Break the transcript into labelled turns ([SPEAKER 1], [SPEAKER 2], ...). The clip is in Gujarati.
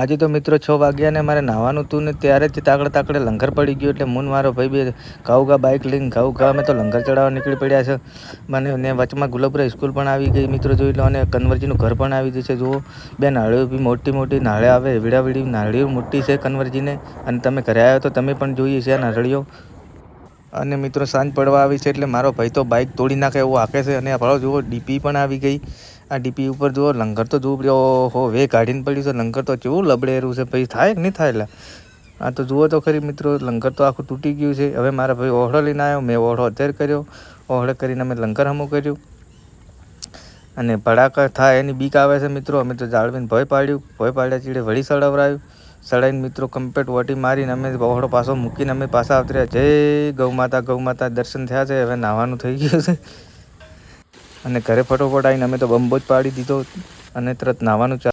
[SPEAKER 1] આજે તો મિત્રો છ વાગ્યા ને મારે નાહવાનું હતું ને ત્યારે જ તાકડે તાકડે લંગર પડી ગયું એટલે મૂન મારો ભાઈ બે ઘાઉગા બાઇક લઈને ઘાઉગા અમે તો લંગર ચડાવવા નીકળી પડ્યા છે. મને ને વચમાં ગુલાબરા સ્કૂલ પણ આવી ગઈ, મિત્રો જોઈ લો, અને કન્વરજીનું ઘર પણ આવી ગયું છે. જુઓ, બે નાળીઓ બી મોટી મોટી, નાળે આવે વીડા નાળીઓ મોટી છે કન્વરજીને. અને તમે ઘરે આવ્યો તો તમે પણ જોઈએ છે આ નાળીઓ. અને મિત્રો સાંજ પડવા આવી છે એટલે મારો ભાઈ તો બાઇક તોડી નાખે એવું હાકે છે અને આપણો જુઓ ડીપી પણ આવી ગઈ. આ ડીપી ઉપર જુઓ, લંગર તો જુઓ હો વે કાઢીને પડ્યું છે. લંગર તો કેવું લબડેરું છે પછી થાય કે નહીં થાય એટલે આ તો જુઓ તો ખરી મિત્રો, લંગર તો આખું તૂટી ગયું છે. હવે મારા ભાઈ ઓહળો લઈને આવ્યો, મેં ઓહળો અત્યારે કર્યો. ઓહળો કરીને અમે લંગર હમું કર્યું. અને ભડાકા થાય એની બીક આવે છે મિત્રો. અમે તો જાળવીને ભય પાડ્યું. ભય પાડ્યા ચીડે વળી સળવરાયું. સડાઈને મિત્રો કમ્પ્લેટ વટી મારીને અમે ઓહળો પાછો મૂકીને અમે પાછા આવતર્યા જય ગૌ માતા ગૌ માતા, દર્શન થયા છે. હવે નાહવાનું થઈ ગયું છે. અને ઘરે ફટોફટ આવીને અમે તો બંબો જ પાડી દીધો અને તરત નાહવાનું ચાલુ